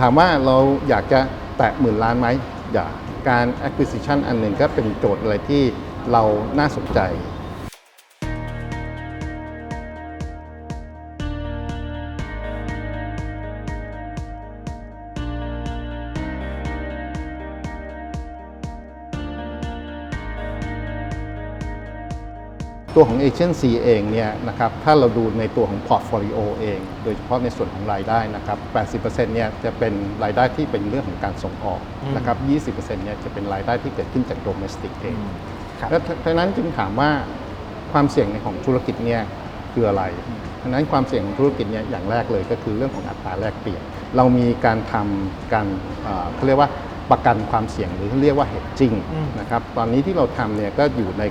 ถามว่าเราอยากจะแตะหมื่นล้านไหมอยากการ acquisition อันหนึ่งก็เป็นโจทย์อะไรที่เราน่าสนใจ ตัวของ agency เองเนี่ยนะครับถ้าเราดูในตัวของ portfolio เอง โดยเฉพาะในส่วนของรายได้นะครับ80%เนี่ยจะเป็นรายได้ที่เป็นเรื่องของการส่งออกอืมนะครับ20%เนี่ยจะเป็นรายได้ที่เกิดขึ้นจาก domestic เองครับแล้วดังนั้นจึงถามว่าความเสี่ยงในของธุรกิจเนี่ยคืออะไรดังนั้นความเสี่ยงของธุรกิจเนี่ยอย่างแรกเลยก็คือเรื่องของอัตราแลกเปลี่ยน เรามีการทำการเอ่อเขาเรียกว่าประกันความเสี่ยงหรือเรียกว่า hedging อืมนะครับตอนนี้ที่เราทำเนี่ยก็อยู่ใน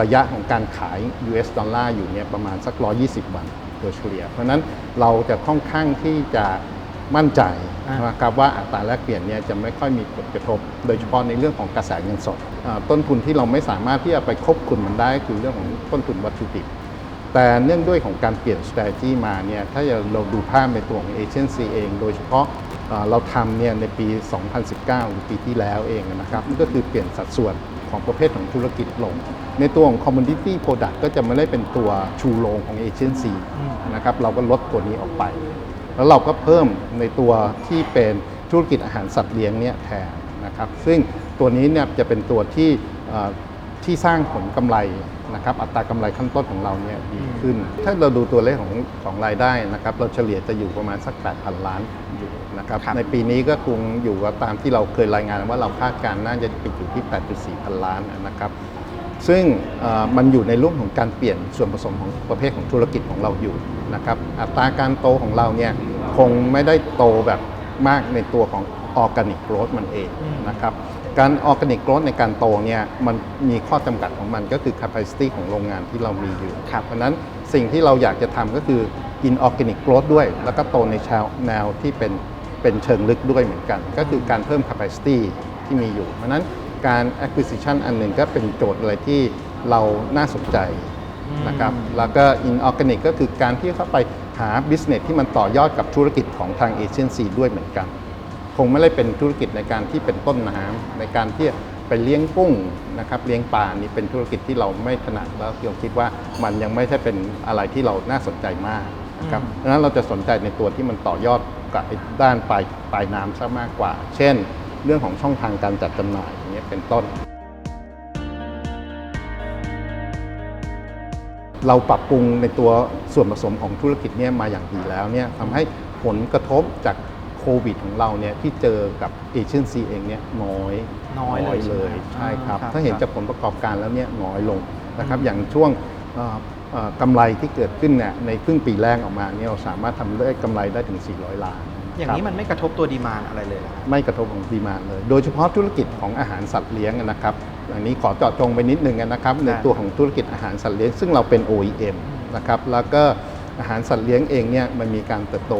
ระยะของการขาย US ดอลลาร์อยู่เนี่ยประมาณสัก 120 วันโดยเฉลี่ย เพราะฉะนั้นเราจะค่อนข้างที่จะมั่นใจอ่านนะครับว่าอัตราแลกเปลี่ยนเนี่ยจะไม่ค่อยมีผลกระทบ โดยเฉพาะในเรื่องของกระแสเงินสดอ่าต้นทุนที่เราไม่สามารถที่จะไปควบคุมมันได้ก็คือเรื่องของต้นทุนวัตถุดิบ แต่เนื่องด้วยของการเปลี่ยน strategy มาเนี่ยถ้าเราดูภาพในตัวของ agency เอง โดยเฉพาะเอ่อเราทำเนี่ยในปี 2019 หรือปีที่แล้วเองนะครับนั่นก็คือเปลี่ยนสัดส่วน ของประเภทของธุรกิจลง ในตัวของ commodity product ก็จะไม่ได้เป็นตัวชูโรงของ agency อืมนะครับเราก็ลดตัวนี้ออกไป แล้วเราก็เพิ่มในตัวที่เป็นธุรกิจอาหารสัตว์เลี้ยงเนี่ยแทนนะครับซึ่งตัวนี้เนี่ยจะเป็นตัวที่เอ่อ ที่สร้างผลกำไรนะครับอัตรากำไรขั้นต้นของเราเนี่ยดีขึ้น ถ้าเราดูตัวเลขของของรายได้นะครับเราเฉลี่ยจะอยู่ประมาณสัก 8,000 ล้านอยู่นะครับครับในปีนี้ก็คงอยู่กับตามที่เราเคยรายงานว่าเราคาดการณ์น่าจะไปอยู่ที่ 8.4 พันล้านนะครับซึ่งเอ่อมันอยู่ในรูปของการเปลี่ยนส่วนผสมของประเภทของธุรกิจของเราอยู่นะครับอัตราการโตของเราเนี่ยคงไม่ได้โตแบบมากในตัวของออร์แกนิกโกร h มันเองอืมนะครับ การออร์แกนิกโกร h ในการโตเนี่ยมันมีข้อจำกัดของมันก็คือ capacity ของโรงงานที่เรามีอยู่ครับเพราะฉะนั้นสิ่งที่เราอยากจะทำก็คือ inorganic growth ด้วย แล้วก็โตในแนวแนวที่เป็นเป็นเชิงลึกด้วยเหมือนกัน ก็คือการเพิ่ม capacity ที่มีอยู่ เพราะฉะนั้นการ acquisition อันหนึ่งก็เป็นโจทย์อะไรที่เราน่าสนใจนะครับแล้วก็ inorganic ก็คือการที่เข้าไปหา business ที่มันต่อยอดกับธุรกิจของทางเอเจนซี่ด้วยเหมือนกันค งไม่ได้เป็นธุรกิจในการที่เป็นต้นน้ำในการที่ไปเลี้ยงกุ้งนะครับเลี้ยงปลานี่เป็นธุรกิจที่เราไม่ถนัดแล้วเราคิดว่ามันยังไม่ใช่เป็นอะไรที่เราน่าสนใจมากนะครับดังนั้นเราจะสนใจในตัวที่มันต่อยอดกับไอ้ด้านปลายปลายน้ำซะมากกว่า เช่น เรื่องของช่องทางการจัดจำหน่ายอย่างเงี้ยเป็นต้น เราปรับปรุงในตัวส่วนผสมของธุรกิจเนี่ยมาอย่างดีแล้วเนี่ยทำให้ผลกระทบจาก โควิดของเราเนี่ยที่เจอกับเอเจนซี่เองเนี่ยน้อยน้อยเลยใช่ไหมใช่ครับ อ่าครับถ้าเห็นจากผลประกอบการแล้วเนี่ยน้อยลงนะครับอย่างช่วงเอ่อเอ่อกำไรที่เกิดขึ้นเนี่ยในครึ่งปีแรกออกมาเนี่ยเราสามารถทำได้กำไรได้ถึง 400 ล้านอย่างนี้ครับ มันไม่กระทบตัวดีมานอะไรเลยเหรอครับ ไม่กระทบของดีมานเลย โดยเฉพาะธุรกิจของอาหารสัตว์เลี้ยงนะครับ อันนี้ขอเจาะจงไปนิดนึงนะครับ ในตัวของธุรกิจอาหารสัตว์เลี้ยง ซึ่งเราเป็น OEM นะครับ แล้วก็ อาหารสัตว์เลี้ยงเองเนี่ยมันมีการเติบโต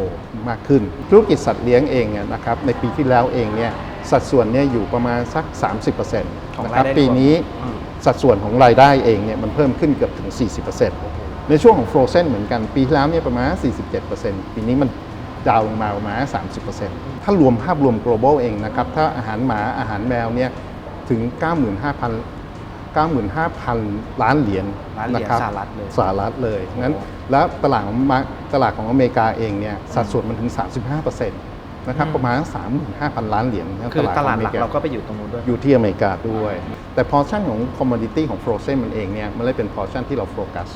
มากขึ้น ธุรกิจสัตว์เลี้ยงเองเนี่ยนะครับในปีที่แล้วเองเนี่ยสัดส่วนเนี่ยอยู่ประมาณสัก 30%นของะครัรายได้ปีนี้อืมสัดส่วนของรายได้เองเนี่ยมันเพิ่มขึ้นเกือบถึง 40%ในช่วงของ Frozen เหมือนกันปีที่แล้วเนี่ยประมาณ 47%ปีนี้มันดาวน์ลงมาประมาณ 30%ถ้ารวมภาพรวม global เองนะครับถ้าอาหารหมาอาหารแมวเนี่ยถึง 95,000 95,000 ล้านเหรียญล้านเหรียญะคบสหรัฐเลยสหรัฐเลยงั้นโอ้ แล้วตลาดของมาตลาดของอเมริกาเองเนี่ยสัดส่วนมันถึง 35%นะครับอืมประมาณ 35,000 ล้านเหรียญนะคือตลาดของหลักอมริเราก็ไปอยู่ตรงนู้นด้วย อยู่ที่อเมริกาด้วย แต่พอชั่นของ commodity ของ frozen มันเองเนี่ยมันเลยเป็นพอชั่นที่เราโฟกัส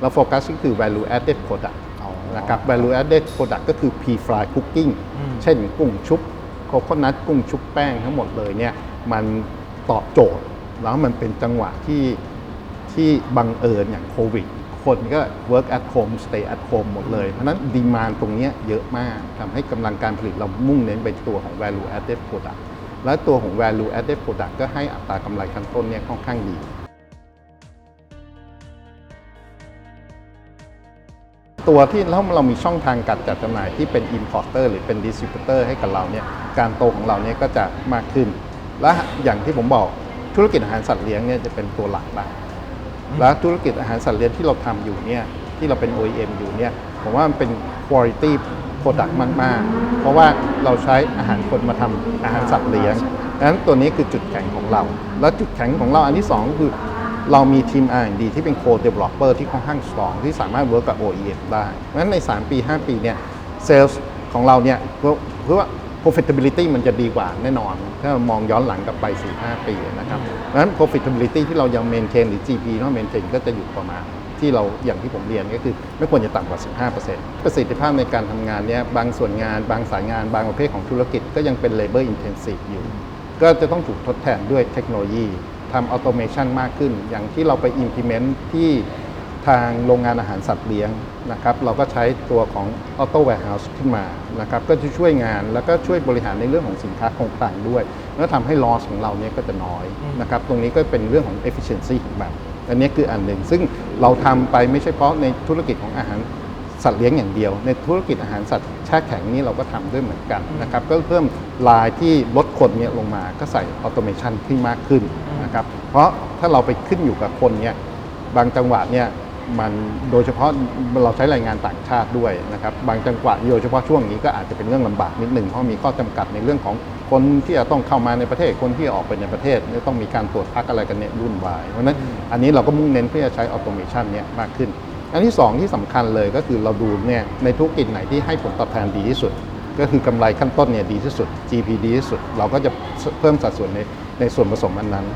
เราโฟกัสก็คือ value added product อ๋อนะครับ value added product ก็คือ pre fry cooking อืมเช่นกุ้งชุบโคโคนัทกุ้งชุบแป้งทั้งหมดเลยเนี่ยมันตอบโจทย์ แล้วมันเป็นจังหวะที่ที่บังเอิญอย่างโควิด คนก็ work at home stay at home หมดเลย เพราะนั้นดีมานตรงนี้เยอะมากทำให้กำลังการผลิตเรามุ่งเน้นไปตัวของ value added product และตัวของ value added product ก็ให้อัตรากำไรขั้นต้นเนี่ยค่อนข้างดีตัวที่แล้วเรามีช่องทางการจัดจำหน่ายที่เป็น importer หรือเป็น distributor ให้กับเราเนี่ยการโตของเราเนี่ยก็จะมากขึ้น และอย่างที่ผมบอกธุรกิจอาหารสัตว์เลี้ยงเนี่ยจะเป็นตัวหลักละ และธุรกิจอาหารสัตว์เลี้ยงที่เราทำอยู่เนี่ยที่เราเป็น OEM อยู่เนี่ยผมว่ามันเป็น quality Product มาก ๆ เพราะว่าเราใช้อาหารคนมาทำอาหารสัตว์เลี้ยงดังนั้นตัวนี้คือจุดแข็งของเรา แล้วจุดแข็งของเราอันที่สองคือเรามีทีม R&D ที่เป็น Co-Developer ที่ค่อนข้าง strong ที่สามารถ work กับ OEM ได้ เพราะฉะนั้นใน 3 ปี 5 ปีเนี่ย sales ของเราเนี่ยเพื่อเพื่อว่า profitability มันจะดีกว่าแน่นอน ถ้าเรามองย้อนหลังกลับไป 4-5 ปีนะครับเพราะฉะนั้น profitability ที่เรายัง maintain หรือ GP ที่เรา maintain ก็จะอยู่ประมาณที่เราอย่างที่ผมเรียนก็คือ ไม่ควรจะต่ำกว่า 15%ประสิทธิภาพในการทำงานเนี่ยบางส่วนงาน บางสายงาน บางประเภทของธุรกิจก็ยังเป็น labor intensive อยู่ ก็จะต้องถูกทดแทนด้วยเทคโนโลยีทำ automation มากขึ้น อย่างที่เราไป implement ที่ ทางโรงงานอาหารสัตว์เลี้ยงนะครับ เราก็ใช้ตัวของ auto warehouse ขึ้นมานะครับ ก็จะช่วยงานแล้วก็ช่วยบริหารในเรื่องของสินค้าคงคลังด้วย แล้วทำให้ loss ของเราเนี่ยก็จะน้อยนะครับ ตรงนี้ก็เป็นเรื่องของ efficiency ของมันอันนี้คืออันหนึ่ง ซึ่งเราทำไปไม่ใช่เฉพาะในธุรกิจของอาหารสัตว์เลี้ยงอย่างเดียว ในธุรกิจอาหารสัตว์แช่แข็งนี่เราก็ทำด้วยเหมือนกันนะครับ ก็เพิ่มลายที่ลดคนเนี่ยลงมา ก็ใส่ออโตเมชันขึ้นมากขึ้นนะครับ เพราะถ้าเราไปขึ้นอยู่กับคนเนี่ย บางจังหวะเนี่ย มันโดยเฉพาะเราใช้แรงงานต่างชาติด้วยนะครับบางจังหวะโดยเฉพาะช่วงนี้ก็อาจจะเป็นเรื่องลำบากนิดหนึ่งเพราะมีข้อจำกัดในเรื่องของคนที่จะต้องเข้ามาในประเทศคนที่ออกไปในประเทศเนี่ยต้องมีการตรวจพักอะไรกันเนี่ยรุ่นวายเพราะฉะนั้นอันนี้เราก็มุ่งเน้นเพื่อจะใช้ออโตเมชันเนี่ยมากขึ้น อันที่ 2 ที่สำคัญเลยก็คือเราดูเนี่ยในธุรกิจไหนที่ให้ผลตอบแทนดีที่สุด ก็คือกำไรขั้นต้นเนี่ยดีที่สุด GP ดีที่สุด เราก็จะเพิ่มสัดส่วนในในส่วนผสมอันนั้น